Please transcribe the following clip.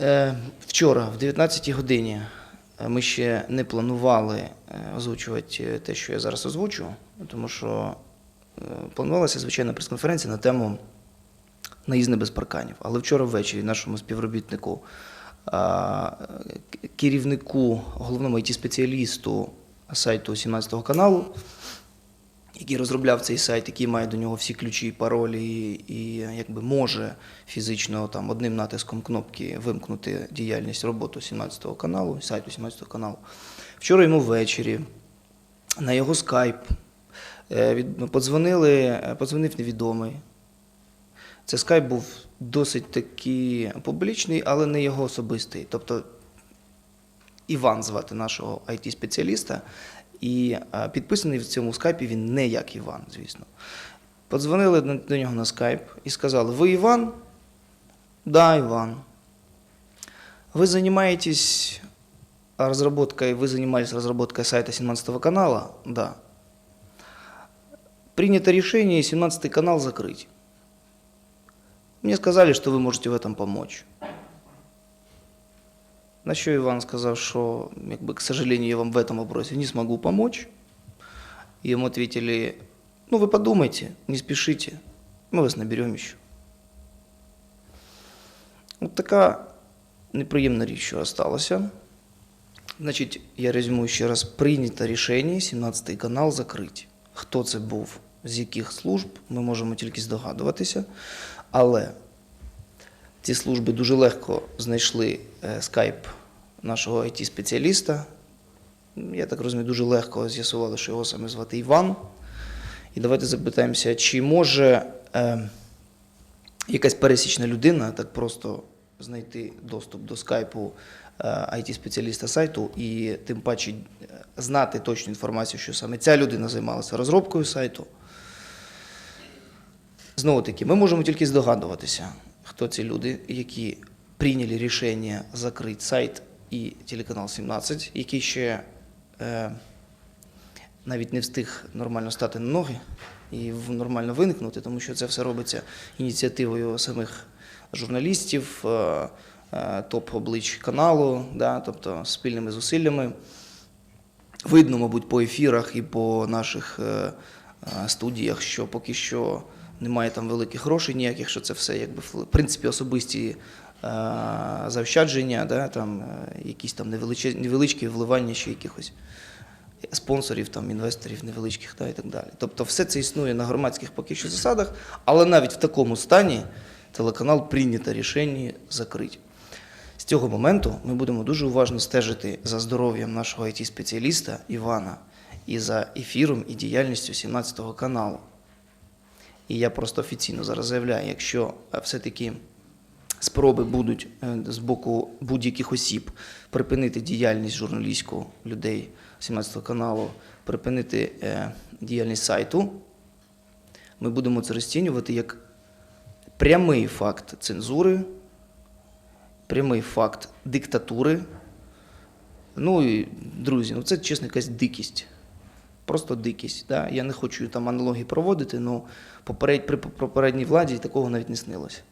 Е, Вчора, в 19 годині, е, ми ще не планували е, озвучувати те, що я зараз озвучу, тому що планувалася звичайна прес-конференція на тему наїзни без парканів. Але вчора ввечері нашому співробітнику, керівнику, головному it спеціалісту сайту 17 каналу, який розробляв цей сайт, який має до нього всі ключі, паролі і, і якби може фізично там одним натиском кнопки вимкнути діяльність роботу 17 каналу, сайту 17-го каналу. Вчора йому ввечері на його скайп е, від- подзвонили, е, подзвонив невідомий. Це скайп був досить таки публічний, але не його особистий. Тобто Іван звати нашого it-спеціаліста, і е, підписаний в цьому скайпі він не як Іван, звісно. Подзвонили на- до нього на скайп і сказали: Ви Іван? Да, Иван. Вы занимаетесь разработкой, вы занимались разработкой сайта 17 канала? Да. Принято решение 17 канал закрыть. Мне сказали, что вы можете в этом помочь. На що Іван сказав, що, якби, к сожалению, я вам в этом вопросе не смогу помочь. И ему ответили, ну вы подумайте, не спешите, мы вас наберем еще. От така неприємна річ, що сталося. Значить, я резюмую ще раз, прийнято рішення 17 канал закрити. Хто це був, з яких служб, ми можемо тільки здогадуватися. Але ці служби дуже легко знайшли е, скайп нашого IT-спеціаліста. Я так розумію, дуже легко з'ясували, що його саме звати Іван. І давайте запитаємося, чи може е, якась пересічна людина так просто знайти доступ до скайпу IT-спеціаліста сайту і тим паче е, знати точну інформацію, що саме ця людина займалася розробкою сайту. Знову таки, ми можемо тільки здогадуватися, хто ці люди, які прийняли рішення закрити сайт і телеканал 17, який ще е, навіть не встиг нормально стати на ноги і нормально виникнути, тому що це все робиться ініціативою самих журналістів, е, е, топ-облич каналу, да, тобто спільними зусиллями. Видно, мабуть, по ефірах і по наших е, студіях, що поки що немає там великих грошей ніяких, що це все якби в принципі особисті заощадження, да, там, е, якісь там невеличкі вливання ще якихось спонсорів, там, інвесторів невеличких да, і так далі. Тобто все це існує на громадських поки що засадах, але навіть в такому стані телеканал прийнято рішення закрити. З цього моменту ми будемо дуже уважно стежити за здоров'ям нашого IT-спеціаліста Івана і за ефіром і діяльністю 17 каналу. І я просто офіційно зараз заявляю, якщо е, все-таки спроби будуть е, з боку будь-яких осіб припинити діяльність журналістську людей 17 каналу, припинити е, діяльність сайту, ми будемо це розцінювати як прямий факт цензури, прямий факт диктатури. Ну і друзі, ну це чесно якась дикість. Просто дикість. Да? Я не хочу там аналогії проводити, але при попередній владі такого навіть не снилося.